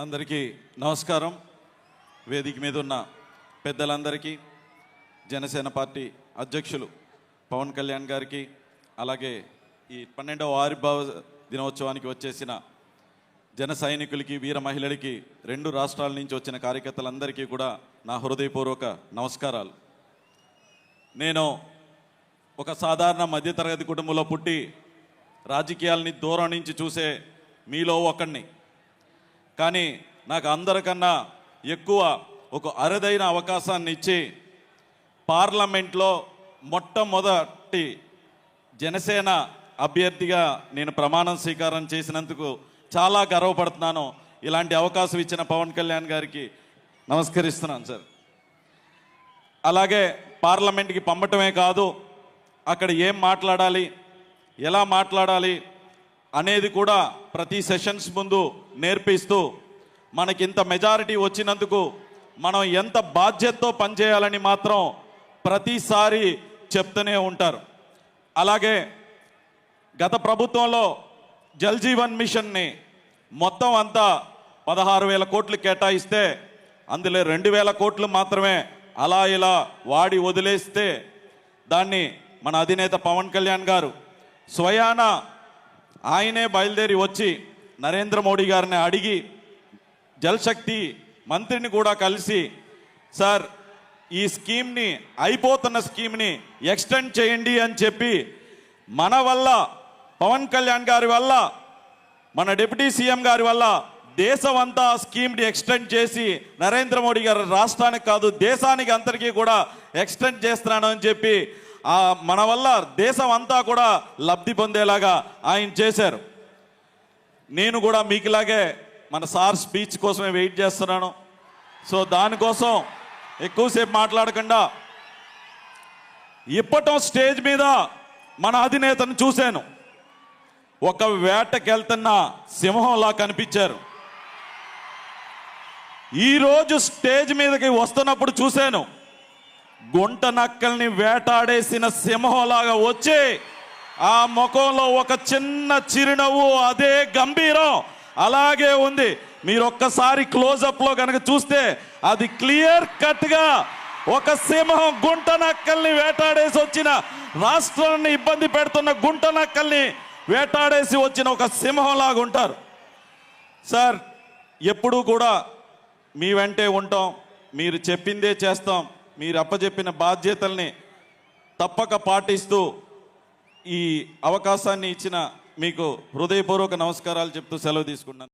అందరికీ నమస్కారం. వేదిక మీద ఉన్న పెద్దలందరికీ జనసేన పార్టీ అధ్యక్షులు పవన్ కళ్యాణ్ గారికి అలాగే ఈ పన్నెండవ ఆవిర్భావ దినోత్సవానికి వచ్చేసిన జన సైనికులకి వీర మహిళలకి రెండు రాష్ట్రాల నుంచి వచ్చిన కార్యకర్తలందరికీ కూడా నా హృదయపూర్వక నమస్కారాలు. నేను ఒక సాధారణ మధ్యతరగతి కుటుంబంలో పుట్టి రాజకీయాలని దూరం నుంచి చూసే మీలో ఒకడిని కానీ నాకు అందరికన్నా ఎక్కువ ఒక అరుదైన అవకాశాన్ని ఇచ్చి పార్లమెంట్లో మొట్టమొదటి జనసేన అభ్యర్థిగా నేను ప్రమాణం స్వీకారం చేసినందుకు చాలా గర్వపడుతున్నాను. ఇలాంటి అవకాశం ఇచ్చిన పవన్ కళ్యాణ్ గారికి నమస్కరిస్తున్నాను సార్. అలాగే పార్లమెంట్కి పంపటమే కాదు అక్కడ ఏం మాట్లాడాలి ఎలా మాట్లాడాలి అనేది కూడా ప్రతి సెషన్స్ ముందు నేర్పిస్తూ మనకి ఇంత మెజారిటీ వచ్చినందుకు మనం ఎంత బాధ్యతతో పనిచేయాలని మాత్రం ప్రతిసారి చెప్తూనే ఉంటారు. అలాగే గత ప్రభుత్వంలో జల్ జీవన్ మిషన్ని మొత్తం అంతా పదహారు వేల కోట్లు కేటాయిస్తే అందులో రెండు వేల కోట్లు మాత్రమే అలా ఇలా వాడి వదిలేస్తే దాన్ని మన అధినేత పవన్ కళ్యాణ్ గారు స్వయాన ఆయనే బయలుదేరి వచ్చి నరేంద్ర మోడీ గారిని అడిగి జలశక్తి మంత్రిని కూడా కలిసి సార్ ఈ స్కీమ్ని అయిపోతున్న స్కీమ్ని ఎక్స్టెండ్ చేయండి అని చెప్పి మన వల్ల పవన్ కళ్యాణ్ గారి వల్ల మన డిప్యూటీ సీఎం గారి వల్ల దేశం అంతా ఆ స్కీమ్ని ఎక్స్టెండ్ చేసి నరేంద్ర మోడీ గారు రాష్ట్రానికి కాదు దేశానికి అందరికీ కూడా ఎక్స్టెండ్ చేస్తున్నాను అని చెప్పి ఆ మన వల్ల దేశం అంతా కూడా లబ్ధి పొందేలాగా ఆయన చేశారు. నేను కూడా మీకులాగే మన సార్ స్పీచ్ కోసమే వెయిట్ చేస్తున్నాను. సో దానికోసం ఎక్కువసేపు మాట్లాడకుండా ఇప్పటం స్టేజ్ మీద మన అధినేతను చూశాను. ఒక వేటకెళ్తున్న సింహంలా కనిపించారు. ఈరోజు స్టేజ్ మీదకి వస్తున్నప్పుడు చూశాను. గుంట నక్కల్ని వేటాడేసిన సింహంలాగా వచ్చి ఆ ముఖంలో ఒక చిన్న చిరునవ్వు అదే గంభీరం అలాగే ఉంది. మీరు ఒక్కసారి క్లోజప్లో కనుక చూస్తే అది క్లియర్ కట్గా ఒక సింహం గుంట నక్కల్ని వేటాడేసి వచ్చిన రాష్ట్రాన్ని ఇబ్బంది పెడుతున్న గుంట నక్కల్ని వేటాడేసి వచ్చిన ఒక సింహంలాగా ఉంటారు. సార్ ఎప్పుడూ కూడా మీ వెంటే ఉంటాం మీరు చెప్పిందే చేస్తాం. మీరు అప్పజెప్పిన బాధ్యతల్ని తప్పక పాటిస్తూ ఈ అవకాశాన్ని ఇచ్చిన మీకు హృదయపూర్వక నమస్కారాలు చెప్తూ సెలవు తీసుకున్నాను